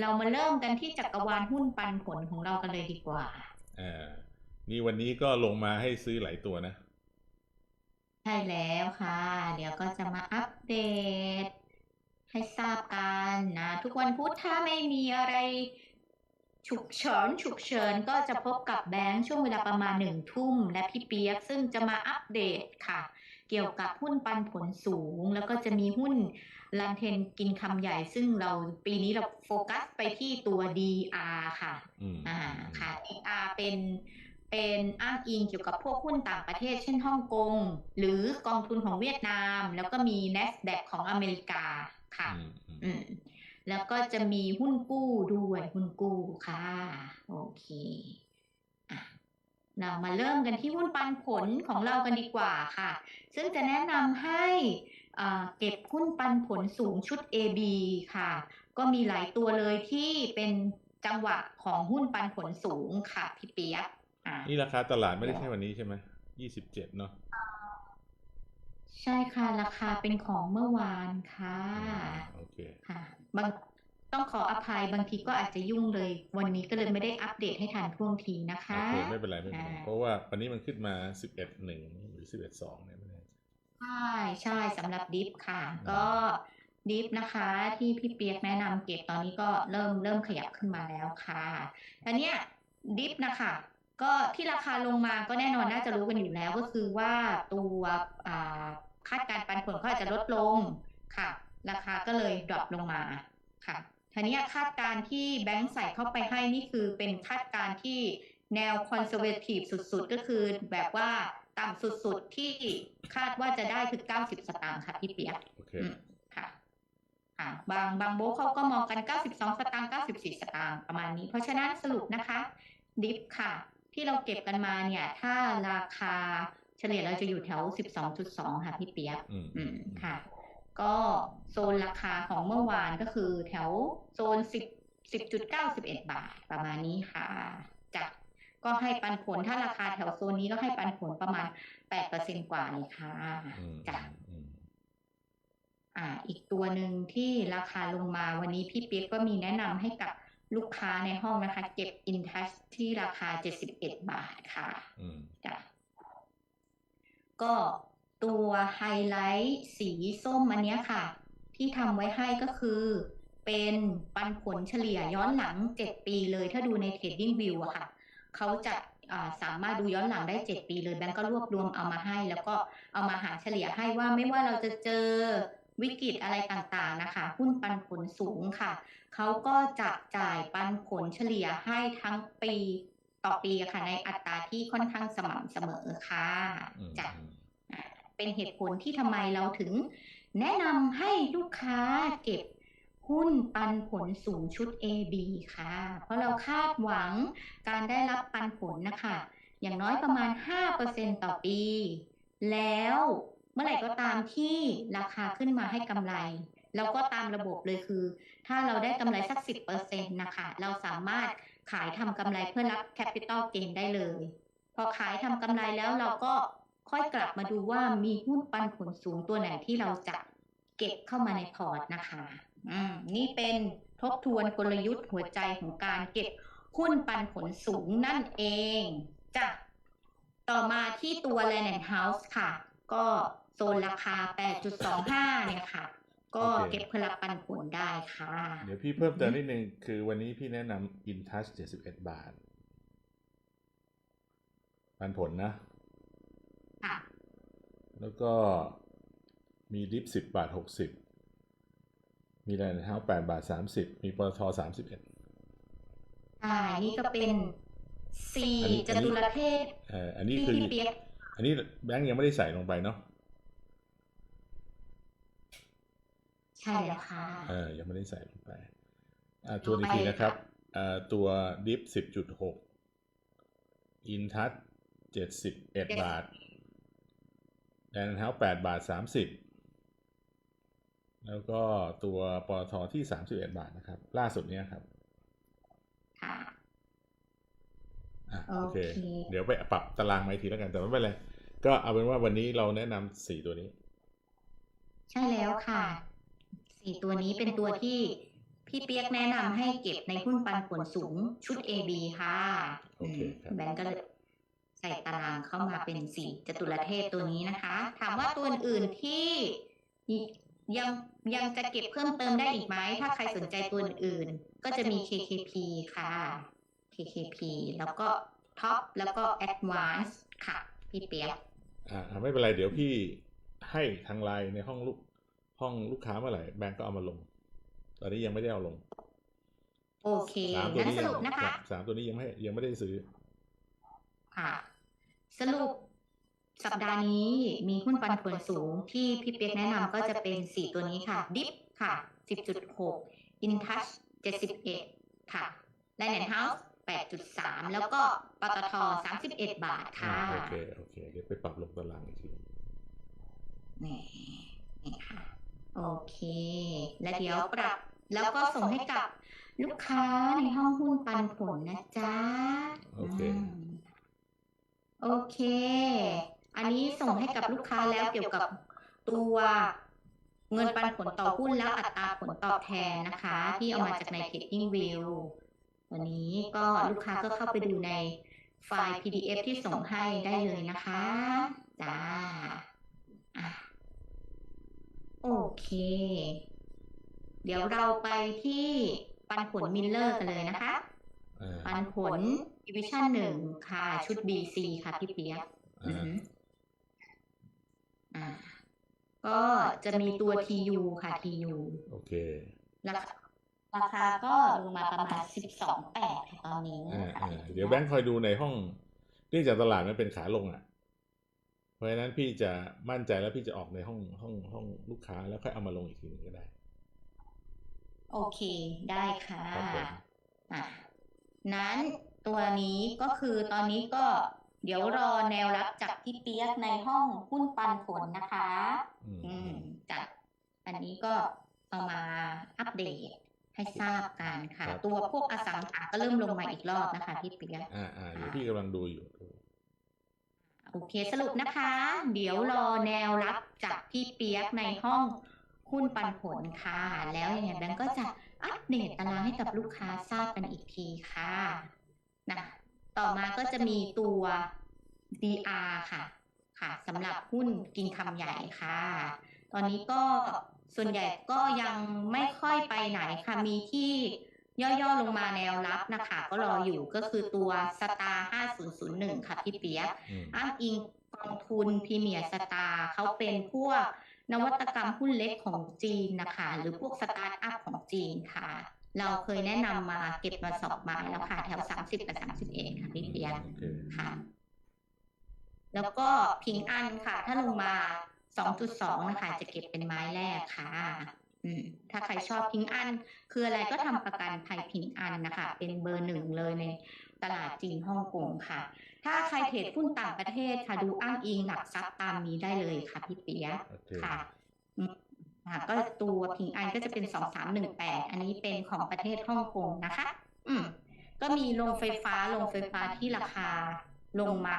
เรามาเริ่มกันที่จักรวาลหุ้นปันผลของเรากันเลยดีกว่าอ่านี่วันนี้ก็ลงมาให้ซื้อหลายตัวนะ ใช่แล้วค่ะ เดี๋ยวก็จะมาอัปเดต ให้ทราบกันนะ ทุกวันพุธถ้าไม่มีอะไร ฉุกเฉินฉุกเฉินก็จะพบกับแบงค์ช่วงเวลาประมาณหนึ่งทุ่ม และพี่เปียกซึ่งจะมาอัปเดตค่ะ เกี่ยวกับหุ้นปันผลสูง แล้วก็จะมีหุ้น ลันเทนกินคำใหญ่ซึ่งเราปีนี้เราโฟกัสไปที่ตัว DR ค่ะอืมอ่าค่ะ DR เป็นเป็นอ้างอิงเกี่ยวกับพวกหุ้นต่างประเทศ เช่นฮ่องกง หรือกองทุนของเวียดนาม แล้วก็มี NASDAQ ของอเมริกาค่ะอืมอืมอืมแล้วก็จะมีหุ้นกู้ด้วยหุ้นกู้ค่ะ โอเคอะเรามาเริ่มกันที่หุ้นปันผลของเรากันดีกว่าค่ะ ซึ่งจะแนะนำให้อ่า เก็บหุ้นปันผลสูงชุด AB ค่ะ ก็มีหลายตัวเลยที่เป็นจังหวะของหุ้นปันผลสูงค่ะพี่เปียกอ่านี่ราคาตลาดไม่ได้ใช่วันนี้ใช่ไหมยี่สิบเจ็ดเนาะใช่ค่ะ ราคาเป็นของเมื่อวานค่ะอ่าโอเคค่ะบางต้องขออภัยบางทีก็อาจจะยุ่งเลย วันนี้ก็เลยไม่ได้อัปเดตให้ทันท่วงทีนะคะโอเคไม่เป็นไรไม่เป็นไรอ่าเพราะว่าวันนี้มันขึ้นมาสิบเอ็ดหนึ่งหรือสิบเอ็ดสองเนี่ยไม่แน่ ใจใช่ใช่สำหรับดิฟค่ะอืมก็ดิฟนะคะ ที่พี่เปียกแนะนำเก็บตอนนี้ก็เริ่มเริ่มขยับขึ้นมาแล้วค่ะอันเนี้ยดิฟนะคะ ก็ที่ราคาลงมาก็แน่นอนน่าจะรู้กันอยู่แล้วก็คือว่าตัวอ่าคาดการณ์ปันผลเขาอาจจะลดลงค่ะ ราคาก็เลยดรอปลงมาค่ะทีนี้คาดการณ์ที่แบงค์ใส่เข้าไปให้นี่คือเป็นคาดการณ์ที่แนวคอนเซอร์เวทีฟสุดๆ ก็คือแบบว่า ต่ำสุดๆที่คาดว่าจะได้คือ90สตางค์ค่ะพี่เปียกโอเคอืมค่ะค่ะบางบางโบรกเขาก็มองกัน 92 สตางค์ 94 สตางค์ประมาณนี้ เพราะฉะนั้นสรุปนะคะ ดิฟค่ะ ที่เราเก็บกันมาเนี่ย ถ้าราคาเฉลี่ยเราจะอยู่แถว 12.2 ค่ะพี่เปียกอืมอืมค่ะ ก็โซนราคาของเมื่อวานก็คือแถวโซน 10 10.91 บาทประมาณนี้ค่ะจ้ะก็ ให้ปันผลถ้าราคาแถวโซนนี้ก็ให้ปันผลประมาณ8%กว่าเลยค่ะอืมจ้ะอืมอ่า อีกตัวหนึ่งที่ราคาลงมาวันนี้พี่เปียกก็มีแนะนำให้กับลูกค้าในห้องนะคะ เก็บอินทัชที่ราคา71บาทค่ะอืมจ้ะก็ตัวไฮไลท์สีส้มอันเนี้ยค่ะ ที่ทำไว้ให้ก็คือเป็นปันผลเฉลี่ยย้อนหลัง 7 ปีเลยถ้าดูใน Trading View อะค่ะ เขาจะอ่าสามารถดูย้อนหลังได้ 7 ปีเลยแบงก์ก็รวบรวมเอามาให้ แล้วก็เอามาหารเฉลี่ยให้ว่าไม่ว่าเราจะเจอวิกฤตอะไรต่างๆนะคะ หุ้นปันผลสูงค่ะ เขาก็จะจ่ายปันผลเฉลี่ยให้ทั้งปีต่อปีอะค่ะ ในอัตราที่ค่อนข้างสม่ำเสมอค่ะอืมจ้ะอืมอ่าเป็นเหตุผลที่ทำไมเราถึง แนะนำให้ลูกค้าเก็บ หุ้นปันผลสูงชุด AB ค่ะ เพราะเราคาดหวังการได้รับปันผลนะคะ อย่างน้อยประมาณ 5%ต่อปี แล้วเมื่อไหร่ก็ตามที่ราคาขึ้นมาให้กำไรเราก็ตามระบบเลยคือ ถ้าเราได้กำไรสัก 10%นะคะ เราสามารถขายทำกำไรเพื่อรับ Capital Gain ได้เลย พอขายทำกำไรแล้วเราก็ค่อยกลับมาดูว่ามีหุ้นปันผลสูงตัวไหนที่เราจะเก็บเข้ามาในพอร์ตนะคะ นี่เป็นทบทวนกลยุทธ์หัวใจของการเก็บหุ้นปันผลสูงนั่นเองจ้ะต่อมาที่ตัว Land and House ค่ะ ก็โซนราคา 8.25 เนี่ยค่ะ ก็เก็บเพื่อรับปันผลได้ค่ะ เดี๋ยวพี่เพิ่มเติมนิดนึง คือวันนี้พี่แนะนำ InTouch เจ็ดสิบเอ็ดบาท ปันผลนะ ค่ะ แล้วก็มีดิฟสิบบาทหกสิบ มีแลนด์เท้าแปดบาทสามสิบมีปตทสามสิบเอ็ดอ่านี่ก็เป็นสี่อันนี้จตุรเทพเอ่ออันนี้ที่คือพี่เปียกอันนี้แบงก์ยังไม่ได้ใส่ลงไปเนาะใช่แล้วค่ะเออยังไม่ได้ใส่ลงไป อ่าทวนอีกทีนะครับอ่าตัวดิฟสิบจุดหกอินทัชเจ็ดสิบเอ็ดบาทแลนด์เท้าแปดบาทสามสิบ แล้วก็ตัวปตทที่สามสิบเอ็ดบาทนะครับ ล่าสุดเนี้ยครับค่ะอะโอโอเคเค เดี๋ยวไปปรับตารางมาอีกทีแล้วกันแต่ไม่เป็นไรก็เอาเป็นว่าวันนี้เราแนะนำสี่ตัวนี้ ใช่แล้วค่ะ สี่ตัวนี้เป็นตัวที่พี่เปียกแนะนำให้เก็บในหุ้นปันผลสูงชุด AB ค่ะโอเคครับแบงก์ก็เลยใส่ตารางเข้ามาเป็นสี่จตุรเทพตัวนี้นะคะ ถามว่าตัวอื่นๆที่ ยังยังจะเก็บเพิ่มเติมได้อีกไหม ถ้าใครสนใจตัวอื่นๆ ก็จะมี KKP ค่ะ KKP แล้วก็ Top แล้วก็ Advance ค่ะ พี่เปียกอ่าไม่เป็นไร เดี๋ยวพี่ให้ทางไลน์ในห้องลูกห้องลูกค้าเมื่อไหร่แบงก์ก็เอามาลง ตอนนี้ยังไม่ได้เอาลง โอเคสามตัวงั้นนี้สยังรุปนะคะสามตัวนี้ยังไม่ยังไม่ได้ซื้อ ค่ะ สรุป สัปดาห์นี้มีหุ้นปันผลสูงที่พี่เปียกแนะนำก็จะเป็นสี่ตัวนี้ค่ะ ดิฟค่ะ 10.6 InTouch 71 ค่ะ l i n e House 8.3 แล้วก็ปตท31 บาทค่ะอ่าโอเค โอเค เดี๋ยวไปปรับลงตารางอีกทีนี่นี่ค่ะ โอเค และเดี๋ยวปรับ แล้วก็ส่งให้กับลูกค้าในห้องหุ้นปันผลนะจ๊ะ โอเคอืมโอเค อันนี้ส่งให้กับลูกค้าแล้วเกี่ยวกับตัวเงินปันผลต่อหุ้นแล้วอัตราผลตอบแทนนะคะ ที่เอามาจากใน Trading View วันนี้ก็ลูกค้าก็เข้าไปดูในไฟล์ PDF ที่ส่งให้ได้เลยนะคะจ้าอะโอเค เดี๋ยวเราไปที่ปันผลมิลเลอร์กันเลยนะคะอ่าปันผลดิวิชั่นหนึ่งค่ะ ชุด BC ค่ะพี่เปียก อืออ่าหืออ่าก็จะมีตัว TU ค่ะ TU โอเคราคาราคาก็ลงมาประมาณ12แปดค่ะตอนนี้อ่านะคะอ่าเดี๋ยวแบงค์คอยดูในห้องเนื่องจากตลาดมันเป็นขาลงอะ เพราะฉะนั้นพี่จะมั่นใจแล้วพี่จะออกในห้องห้องห้องลูกค้าแล้วค่อยเอามาลงอีกทีหนึงก็ได้ โอเคได้ค่ะครับผมอะนั้นตัวนี้ก็คือตอนนี้ก็ เดี๋ยวรอแนวรับจากพี่เปียกในห้องหุ้นปันผลนะคะ อืมอืมจัดอันนี้ก็เอามาอัปเดตให้ทราบกันค่ะ ตัวพวกอสังหาก็เริ่มลงมาอีกรอบนะคะพี่เปียกอ่าอ่าเดี๋ยวพี่กำลังดูอยู่โอเคสรุปนะคะ เดี๋ยวรอแนวรับจากพี่เปียกในห้องหุ้นปันผลค่ะ แล้วยังไงแบงก์ก็จะอัปเดตตารางให้กับลูกค้าทราบกันอีกทีค่ะนะ ต่อมาก็จะมีตัว DR ค่ะ ค่ะสำหรับหุ้นกินคำใหญ่ค่ะ ตอนนี้ก็ส่วนใหญ่ก็ยังไม่ค่อยไปไหนค่ะ มีที่ย่อๆลงมาแนวรับนะคะ ก็รออยู่ก็คือตัวสตาร์5001ค่ะพี่เปียกอืมอ้างอิงกองทุนพรีเมียร์สตาร์เขาเป็นพวกนวัตกรรมหุ้นเล็กของจีนนะคะ หรือพวกสตาร์ทอัพของจีนค่ะ เราเคยแนะนำมาเก็บมาสอบมาแล้วค่ะ แถว30กับ31ค่ะพี่เปียกโอเคค่ะ แล้วก็พิงอันค่ะ ถ้าลงมา2.2นะคะ จะเก็บเป็นไม้แรกค่ะอืมถ้าใครชอบพิงอัน คืออะไรก็ทำประกันภัยพิงอันนะคะ เป็นเบอร์หนึ่งเลยในตลาดจีนฮ่องกงค่ะ ถ้าใครเทรดหุ้นต่างประเทศค่ะดูอ้างอิงหลักทรัพย์ตามนี้ได้เลยค่ะพี่เปียกโอเคค่ะ อืมค่ะก็ตัวพิงอันก็จะเป็นสองสามหนึ่งแปดอันนี้เป็นของประเทศฮ่องกงนะคะ อืมก็มีโรงไฟฟ้าโรงไฟฟ้าที่ราคาลงมา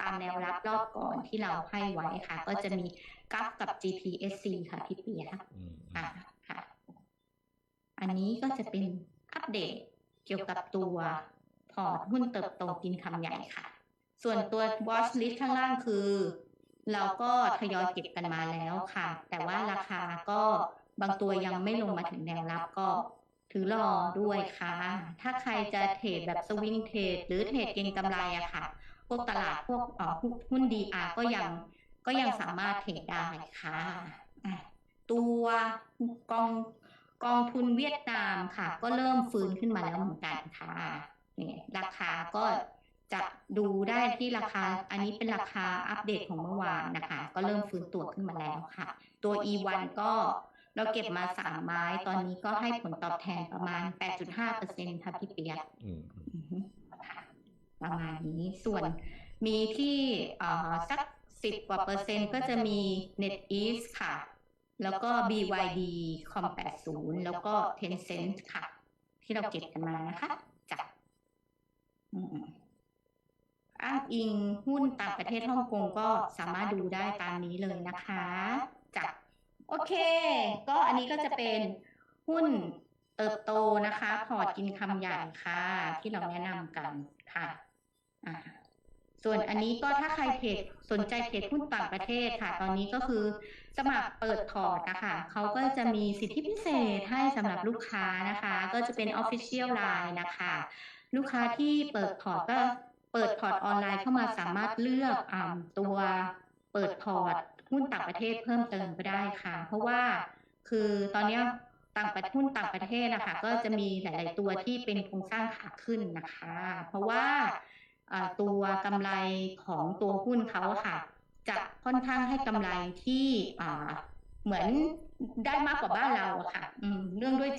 ตามแนวรับรอบก่อนที่เราให้ไว้ค่ะ ก็จะมีกัฟกับ GPSC ค่ะพี่เปียกอืมอะค่ะ อันนี้ก็จะเป็นอัปเดตเกี่ยวกับตัวพอร์ตหุ้นเติบโตกินคำใหญ่ค่ะ ส่วนตัว watch list ข้างล่างคือ เราก็ทยอยเก็บกันมาแล้วค่ะ แต่ว่าราคาก็บางตัวยังไม่ลงมาถึงแนวรับก็ถือรอด้วยค่ะ ถ้าใครจะเทรดแบบสวิงเทรดหรือเทรดเก็งกำไรอะค่ะ พวกตลาดพวกเอ่อหุ้น DR ก็ยังก็ยังสามารถเทรดได้ค่ะอะ ตัวกองกองทุนเวียดนามค่ะ ก็เริ่มฟื้นขึ้นมาแล้วเหมือนกันค่ะเนี่ยราคาก็ จะดูได้ที่ราคา อันนี้เป็นราคาอัปเดตของเมื่อวานนะคะ ก็เริ่มฟื้นตัวขึ้นมาแล้วค่ะ ตัว E1 ก็เราเก็บมาสามไม้ ตอนนี้ก็ให้ผลตอบแทนประมาณ 8.5%ค่ะพี่เปียกอืมอืมอือฮึค่ะประมาณนี้ส่วนมีที่เอ่อสักสิบกว่าเปอร์เซ็นต์ก็จะมี NetEase ค่ะ แล้วก็ BYD Com 80 แล้วก็ Tencent ค่ะ ที่เราเก็บกันมานะคะจ้ะอืม อ้างอิงหุ้นต่างประเทศฮ่องกงก็สามารถดูได้ตามนี้เลยนะคะจ้ะโอเค ก็อันนี้ก็จะเป็นหุ้นเติบโตนะคะ พอร์ตกินคำใหญ่ค่ะ ที่เราแนะนำกันค่ะอ่าส่วนอันนี้ก็ถ้าใครเพจสนใจเพจหุ้นต่างประเทศค่ะ ตอนนี้ก็คือสมัครเปิดพอร์ตนะคะเขาก็จะมีสิทธิพิเศษให้สำหรับลูกค้านะคะ ก็จะเป็น Official Line นะคะ ลูกค้าที่เปิดพอร์ตก็ เปิดพอร์ตออนไลน์เข้ามาสามารถเลือกตัวเปิดพอร์ตหุ้นต่างประเทศเพิ่มเติมก็ได้ค่ะ เพราะว่าคือตอนนี้ต่างประเทศหุ้นต่างประเทศนะคะก็จะมีหลาย ๆ ตัวที่เป็นโครงสร้างขาขึ้นนะคะ เพราะว่าตัวกำไรของตัวหุ้นเขาค่ะ จะค่อนข้างให้กำไรที่เหมือนได้มากกว่าบ้านเราค่ะเรื่องด้วย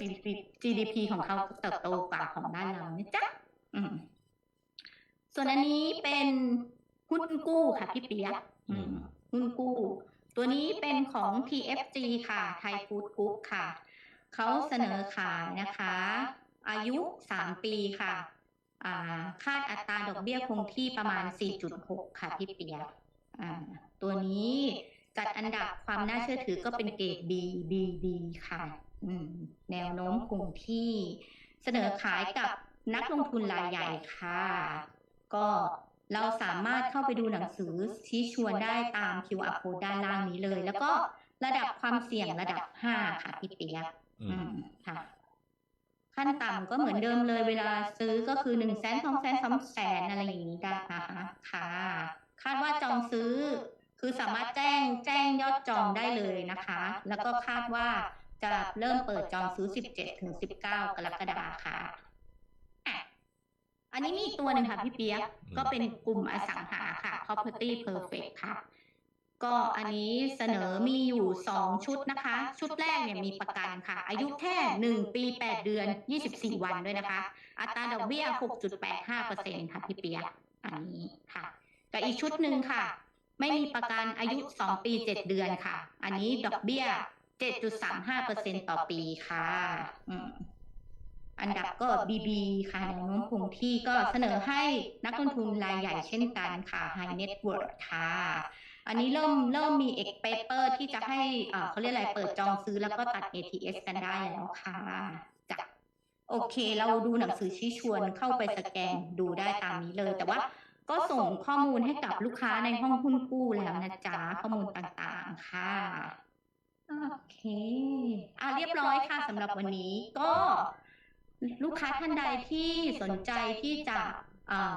GDP ของเขาเติบโตกว่าของบ้านเรานะจ๊ะ ส่วนอันนี้เป็นหุ้นกู้ค่ะพี่เปียกหุ้นกู้ ตัวนี้เป็นของ TFG ค่ะ ไทยฟู้ดกรุ๊ปค่ะ เขาเสนอขายนะคะ อายุ 3 ปีค่ะคาดอัตราดอกเบี้ยคงที่ประมาณ 4.6 ค่ะพี่เปียกตัวนี้จัดอันดับความน่าเชื่อถือก็เป็นเกรด B B B ค่ะแนวโน้มคงที่เสนอขายกับนักลงทุนรายใหญ่ค่ะ ก็เราสามารถเข้าไปดูหนังสือชี้ชวนได้ตาม QR code ด้านล่างนี้เลย แล้วก็ระดับความเสี่ยงระดับ5ค่ะพี่เปียกค่ะ ขั้นต่ำก็เหมือนเดิมเลย เวลาซื้อก็คือหนึ่งแสนสองแสนสามแสนอะไรอย่างนี้ได้นะคะค่ะ คาดว่าจองซื้อ คือสามารถแจ้งแจ้งยอดจองได้เลยนะคะ แล้วก็คาดว่าจะเริ่มเปิดจองซื้อ 17 ถึง 19 กรกฎาคมค่ะ อันนี้มีอีกตัวหนึ่งค่ะพี่เปียกก็เป็นกลุ่มอสังหาค่ะ property perfect ค่ะ ก็อันนี้เสนอมีอยู่สองชุดนะคะ ชุดแรกเนี่ยมีประกันค่ะ อายุแค่หนึ่งปีแปดเดือนยี่สิบสี่วันด้วยนะคะ อัตราดอกเบี้ยหกจุดแปดห้าเปอร์เซ็นค่ะพี่เปียกอันนี้ค่ะกับอีกชุดหนึ่งค่ะ ไม่มีประกันอายุสองปีเจ็ดเดือนค่ะ อันนี้ดอกเบี้ยเจ็ดจุดสามห้าเปอร์เซ็นต่อปีค่ะ อืม อันดับก็ BB ค่ะแนวโน้มคงที่ก็เสนอให้นักลงทุนรายใหญ่เช่นกันค่ะ High Network ค่ะ อันนี้เริ่มเริ่มมีเอกเปเปอร์ที่จะให้เขาเรียกอะไรเปิดจองซื้อแล้วก็ตัด ATS กันได้แล้วค่ะจ้ะโอเค เราดูหนังสือชี้ชวนเข้าไปสแกนดูได้ตามนี้เลย แต่ว่าก็ส่งข้อมูลให้กับลูกค้าในห้องหุ้นกู้แล้วนะจ๊ะ ข้อมูลต่างๆค่ะโอเค อะเรียบร้อยค่ะสำหรับวันนี้ก็ ลูกค้าท่านใดที่สนใจที่จะ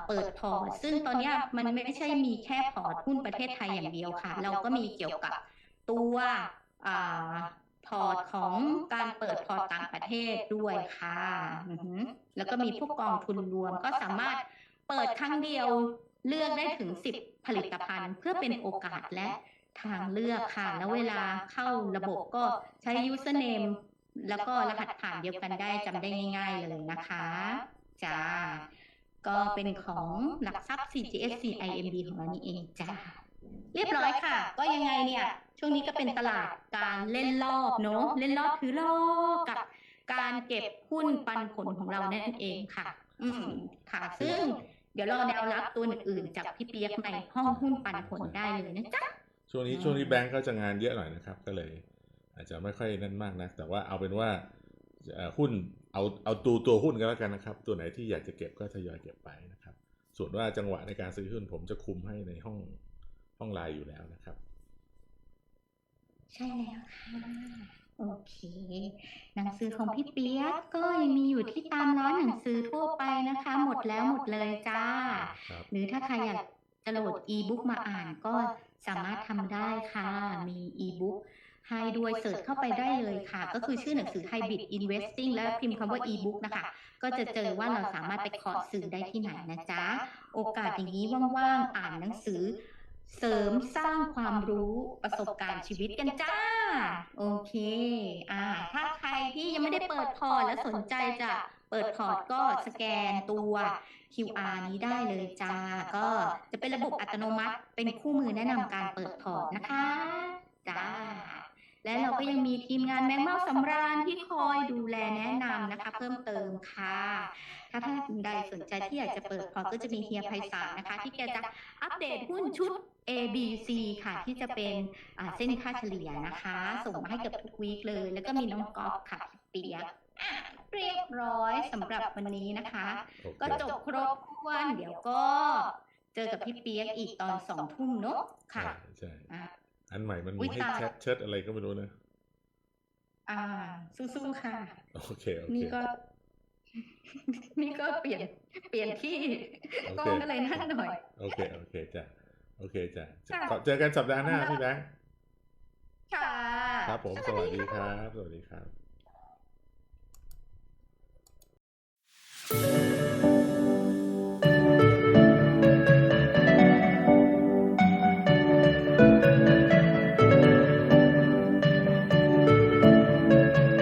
เปิดพอร์ตซึ่งตอนนี้มันไม่ใช่มีแค่พอร์ตหุ้นประเทศไทยอย่างเดียวค่ะ เราก็มีเกี่ยวกับตัวพอร์ตของการเปิดพอร์ตต่างประเทศด้วยค่ะ แล้วก็มีพวกกองทุนรวมก็สามารถเปิดครั้งเดียวเลือกได้ถึง 10 ผลิตภัณฑ์ เพื่อเป็นโอกาสและทางเลือกค่ะ แล้วเวลาเข้าระบบก็ใช้ username แล้วก็รหัสผ่านเดียวกันได้จำได้ง่าย ๆ เลยนะคะจ้าก็เป็นของหลักทรัพย์ CGS CIMB ของเรานี่เองจ้าเรียบร้อยค่ะ ก็ยังไงเนี่ย ช่วงนี้ก็เป็นตลาดการเล่นรอบเนาะเล่นรอบถือรอบกับการเก็บหุ้นปันผลของเรานั่นเองค่ะ อืมค่ะ ซึ่งเดี๋ยวรอแนวรับตัวอื่นๆจากพี่เปียกในห้องหุ้นปันผลได้เลยนะจ๊ะช่วงนี้ช่วงนี้แบงก์ก็จะงานเยอะหน่อยนะครับ ก็เลย อาจจะไม่ค่อยนั่นมากนะแต่ว่าเอาเป็นว่าหุ้นเอาเอาตัวตัวหุ้นกันแล้วกันนะครับ ตัวไหนที่อยากจะเก็บก็ทยอยเก็บไปนะครับ ส่วนว่าจังหวะในการซื้อหุ้นผมจะคุมให้ในห้องห้องไลน์อยู่แล้วนะครับ ใช่แล้วค่ะโอเค หนังสือของพี่เปียกก็ยังมีอยู่ที่ตามร้านหนังสือทั่วไปนะคะ หมดแล้วหมดเลยจ้า หรือถ้าใครอยากจะโหลดอีบุ๊กมาอ่านก็สามารถทำได้ค่ะ มีอีบุ๊ก ให้ด้วยเสิร์ชเข้าไปได้เลยค่ะ ก็คือชื่อหนังสือ Hybrid Investing แล้วพิมพ์คำว่า e-book นะคะ ก็จะเจอว่าเราสามารถไปขอสื่อได้ที่ไหนนะจ๊ะ โอกาสอย่างนี้ว่างๆ อ่านหนังสือ เสริมสร้างความรู้ประสบการณ์ชีวิตกันจ้า โอเค อ่า ถ้าใครที่ยังไม่ได้เปิดพอร์ตและสนใจจะเปิดพอร์ตก็สแกนตัว QR นี้ได้เลยจ้า ก็จะเป็นระบบอัตโนมัติ เป็นคู่มือแนะนำการเปิดพอร์ตนะคะ จ้า และเราก็ยังมีทีมงานแมงเม่าสำราญที่คอยดูแลแนะนำนะคะ เพิ่มเติมค่ะ ถ้าท่านใดสนใจที่อยากจะเปิดพอก็จะมีเฮียไพศาลนะคะ ที่แกจะอัปเดตหุ้นชุด A B C ค่ะ ที่จะเป็นเส้นค่าเฉลี่ยนะคะ ส่งมาให้กับทุกวีคเลย แล้วก็มีน้องกอล์ฟค่ะเปียกร้อยสำหรับวันนี้นะคะโอเคก็จบครบถ้วนเดี๋ยวก็ เจอกับพี่เปียกอีกตอนสองทุ่มเนอะค่ะใช่ใช่ อันใหม่มันมีให้แชทเชิดอะไรก็ไม่รู้นะ อ่า สู้ๆค่ะ โอเคโอเคนี่ก็ นี่ก็เปลี่ยน เปลี่ยนที่กล้องก็เลยนั่นหน่อย โอเค โอเคจ้ะโอเคจ้ะเจอกันสัปดาห์หน้าพี่แบงค์ค่ะครับผม สวัสดีครับ สวัสดีครับ thank you